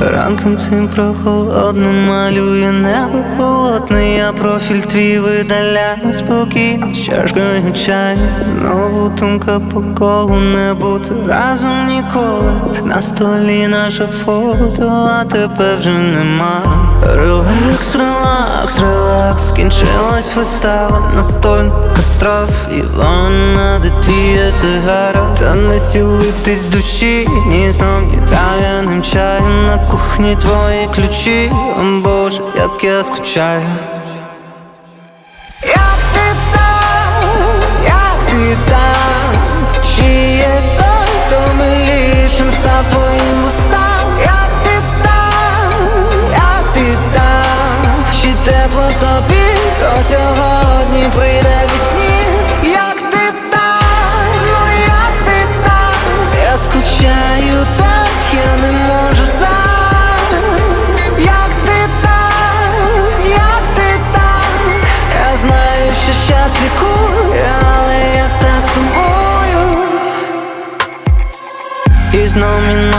ранком цим прохолодним малює небо полотне, я профіль твій видаляю спокійно з чашкою чаю. Знову думка по колу не бути разом ніколи. На столі наше фото, а тебе вже нема скінчилась вистава Настолька страв, і вона де тліє сигара Та не сілитись душі, ні знов, ні трав'яним чаєм. На кухні твої ключі, о Боже, як я скучаю. Як ти там, як ти там, прийде вісні, як ти там, ну як ти там, я скучаю так, я не можу сам, як ти там, як ти там, я знаю, що час лікує, але я так сумую. І знов мінорні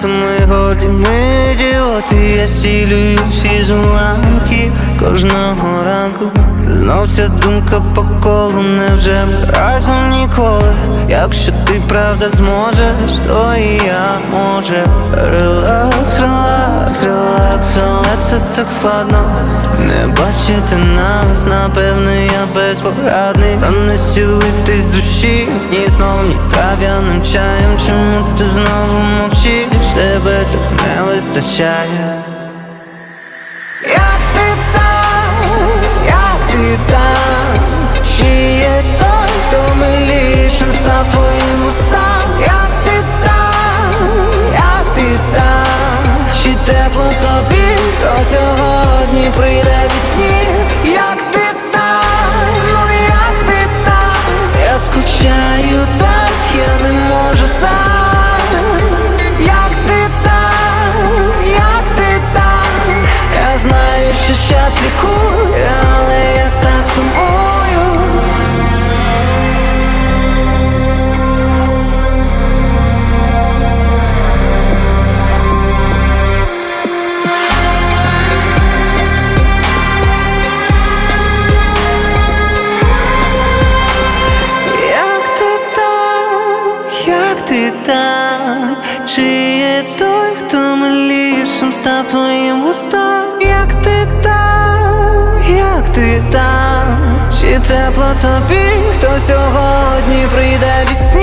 нотами горді Ми ідіоти, я стілююсь із уламків кожного ранку Знов ця думка по колу, невже ми разом ніколи? Якщо ти правда зможеш, то і я може. Релакс, релакс, релакс, але це так складно. Не бачити нас, напевно, я безпорадний. Та не зцілитись душі, ні знов, ні трав'яним чаєм. Чому ти знову мовчиш, тебе тут не вистачає я так сумую. Як як ти там, чи є той, хто милішим став твоїм вустам, як ти тепло тобі, хто сьогодні прийде вісні,